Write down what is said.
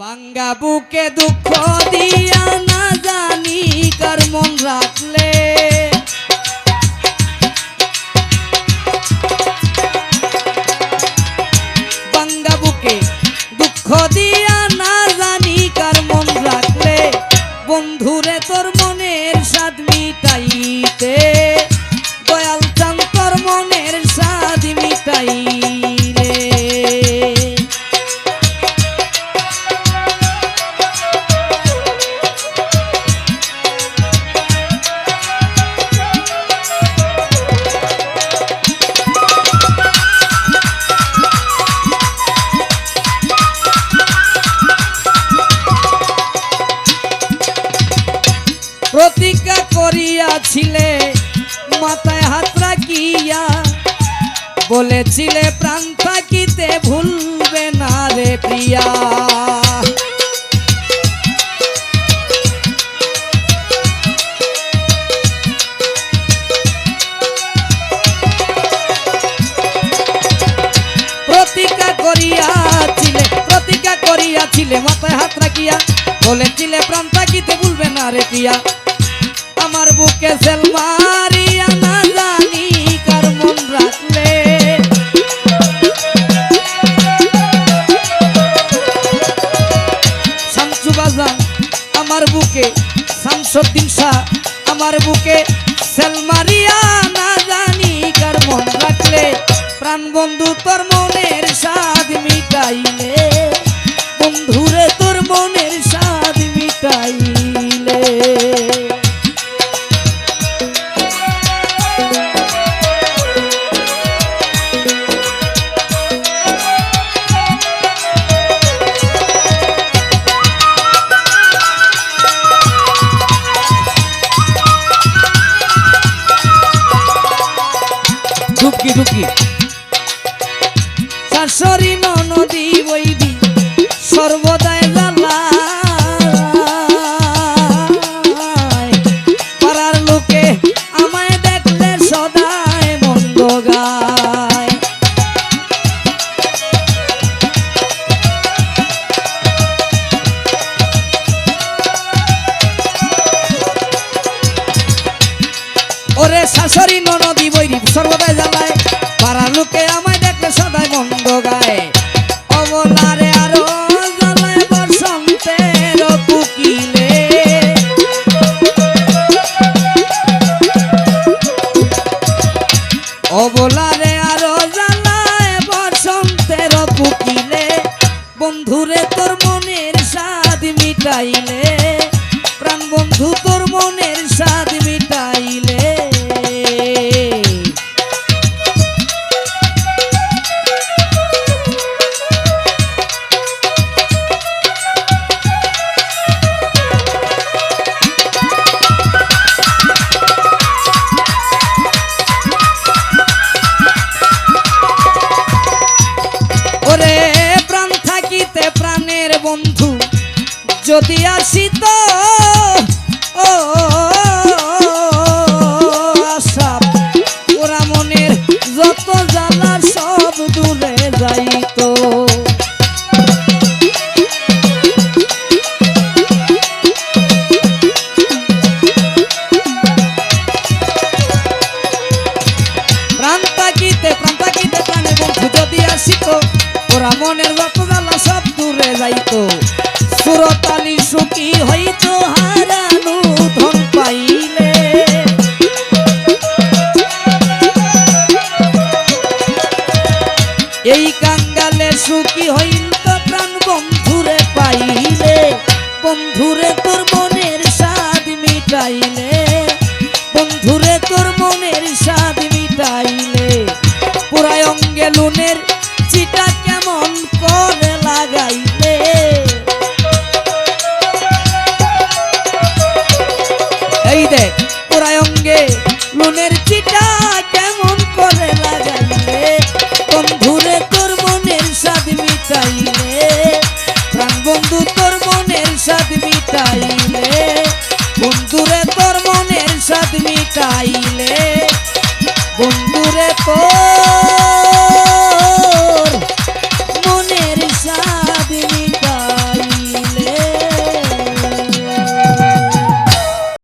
বাঙ্গা বুকে দুঃখ দিয়া না জানি কার মন রাখলে। বাঙ্গা বুকে দুঃখ দিয়া না জানি কার মন রাখলে। বন্ধুরে তোর মনের স্বাদ মিটাইতে। প্রতিজ্ঞা করিয়াছিলে, মাথায় হাত রাখিয়া বলেছিলে, প্রাণ থাকিতে ভুলবে না রে প্রিয়া। করিয়াছিলে করিয়াছিলে, মাথায় হাত রাখিয়া বলেছিলে, প্রাণ থাকিতে ভুলবে না রে প্রিয়া। আমার বুকে সেল না জানি কার রাখলে। শামসু বাজান আমার বুকে শামসুদ্দিন শাহ, আমার বুকে সেল মারিয়া না জানি রাখলে। প্রাণ তোর মনের স্বাদ মিটাইলে, বন্ধুরে তোর মনের স্বাদ দুঃখী দুঃখী শাশুড়ি নদী বৈদি সর্বদাই জ্বালা পাড়ার লোকে আমায় দেখলে সদাই মন্দ গায়। ওরে শাশুড়ি জ্বালায় সদাই মন্দ গায়। অবলারে আরও জ্বালায় বসন্তের কুকিলে অবলারে বন্ধুরে তোর মনের স্বাদ মিটাইলে। যদি আসিত, ও, আশা, ওরা মনের যত সব দূরে যাইতো। ওরা মনের যত জ্বালা সব দূরে যাইত। সুরতালি এই কাঙ্গালে সুখী হইল তো প্রাণ বন্ধুরে পাইলে। বন্ধুরে তোর মনের স্বাদ মিটাইলে। বন্ধুরে তোর মনের স্বাদ মিটাইলে। পুরায় অঙ্গে লুনের চিটা কেমন করে লাগাইলে। এই দেখ, পুরায় অঙ্গে লুনের চিটা বন্ধু তোর মনের সাথ মিটাইলে। বন্ধুরে তোর মনের সাথ মিটাইলে। বন্ধুরে তোর